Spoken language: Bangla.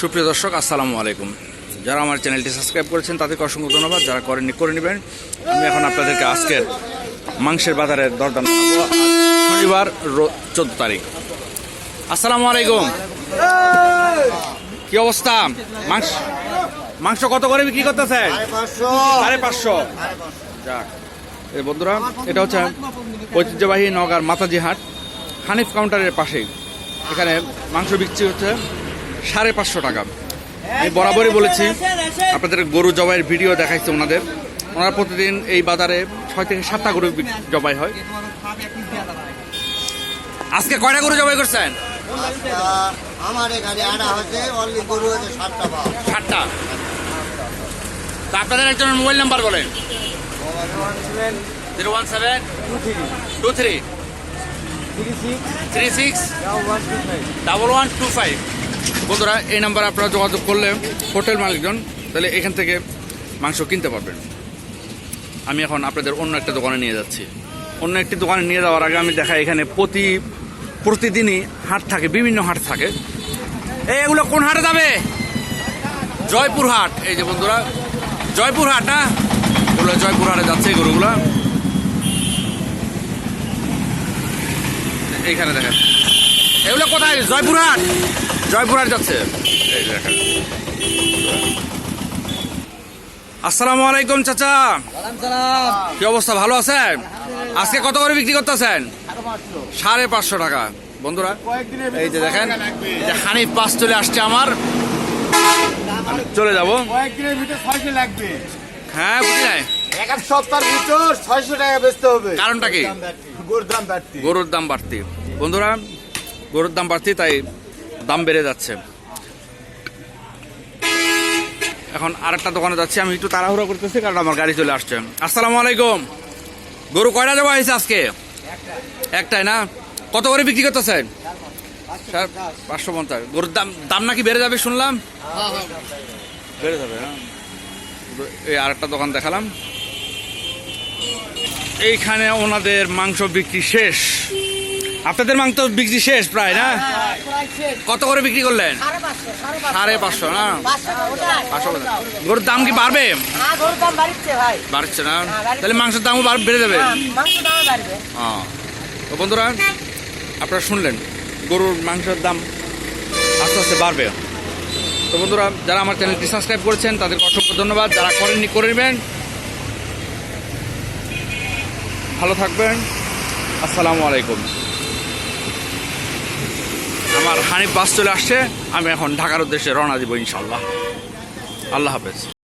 সুপ্রিয় দর্শক আসসালামু আলাইকুম। যারা আমার চ্যানেলটি সাবস্ক্রাইব করেছেন তাদেরকে অসংখ্য ধন্যবাদ। যারা করেননি করে নেবেন। আমি এখন আপনাদেরকে আজকের মাংসের বাজারের দরদাম জানাব। শনিবার চোদ্দ তারিখ। আসসালামু আলাইকুম। কি অবস্থা? মাংস মাংস কত করে বিক্রি করতেছেন? সাড়ে পাঁচশো। যাক এই বন্ধুরা এটা হচ্ছে ঐতিহ্যবাহী নগার মাতাজি হাট। হানিফ কাউন্টারের পাশেই। এখানে মাংস বিক্রি হচ্ছে। সাড়ে পাঁচশো টাকা। আমি বরাবরই বলেছি আপনাদের গরু জবাইয়ের ভিডিও দেখাইছে ওনাদের। ওনারা প্রতিদিন এই বাজারে ছয় থেকে সাতটা গরু জবাই হয়। আজকে কয়টা গরু জবাই করছেন? আমার এখানে আনা হচ্ছে অনলি গরু হচ্ছে সাতটা। সাতটা তা আপনাদের একজনের মোবাইল নাম্বার বলেন। Zero one seven two three. Three six double one two five. বন্ধুরা, এই নাম্বারে আপনারা যোগাযোগ করলে হোটেল মালিকজন তাহলে এখান থেকে মাংস কিনতে পারবেন। আমি এখন আপনাদের অন্য একটা দোকানে নিয়ে যাচ্ছি। অন্য একটি দোকানে নিয়ে যাওয়ার আগে আমি দেখাই, এখানে প্রতি, প্রতিদিনই হাট থাকে, বিভিন্ন হাট থাকে। এগুলো কোন হাটে যাবে? জয়পুর হাট। এই যে বন্ধুরা, জয়পুর হাট না? এগুলো জয়পুর হাটে যাচ্ছে গরুগুলা। এইখানে দেখেন। এগুলো কোথায়? জয়পুরহাট জয়পুরহাট যাচ্ছে। এই আসসালামু আলাইকুম চাচা। কি অবস্থা ভালো আছেন? আজকে কত করে বিক্রি করতেছেন? সাড়ে পাঁচশো টাকা। বন্ধুরা এই যে দেখেন হানিফ পাস চলে আসছে আমার। চলে যাব। হ্যাঁ বুঝি নাই? এক এক সপ্তাহের ভিতর ছয়শো টাকা বেচতে হবে। কারণটা কি? গরুর দাম বাড়তি। গরুর দাম বাড়তি। বন্ধুরা গরুর দাম বাড়তি তাই দাম বেড়ে যাচ্ছে। এখন আরেকটা দোকানে যাচ্ছি, আমি একটু তাড়াহুড়ো করতেছি, কারণ আমার গাড়ি চলে আসছে। আসসালামু আলাইকুম। গরু কয়টা যাওয়া হয়েছে আজকে? একটাই না? কত করে বিক্রি করতেছেন পাঁচশো পঞ্চাশ। গরুর দাম দাম নাকি বেড়ে যাবে শুনলাম? বেড়ে যাবে হ্যাঁ। এই আরেকটা দোকান দেখালাম। এইখানে ওনাদের মাংস বিক্রি শেষ। আপনাদের মাংস বিক্রি শেষ প্রায় না? কত করে বিক্রি করলেন? সাড়ে পাঁচশো না? পাঁচশো গরুর দাম কি বাড়বে? হ্যাঁ, বাড়ছে না? তাহলে মাংসের দামও বাড়- বেড়ে যাবে? হ্যাঁ, হ্যাঁ। তো বন্ধুরা আপনারা শুনলেন গরুর মাংসের দাম আস্তে আস্তে বাড়বে। তো বন্ধুরা যারা আমার চ্যানেলটি সাবস্ক্রাইব করেছেন তাদেরকে অসংখ্য ধন্যবাদ। যারা করেননি করে নেবেন। ভালো থাকবেন। আসসালামু আলাইকুম। আমার হানিফ বাস চলে আসছে আমি এখন ঢাকার উদ্দেশ্যে রওনা দিব ইনশাল্লাহ। আল্লাহ হাফেজ।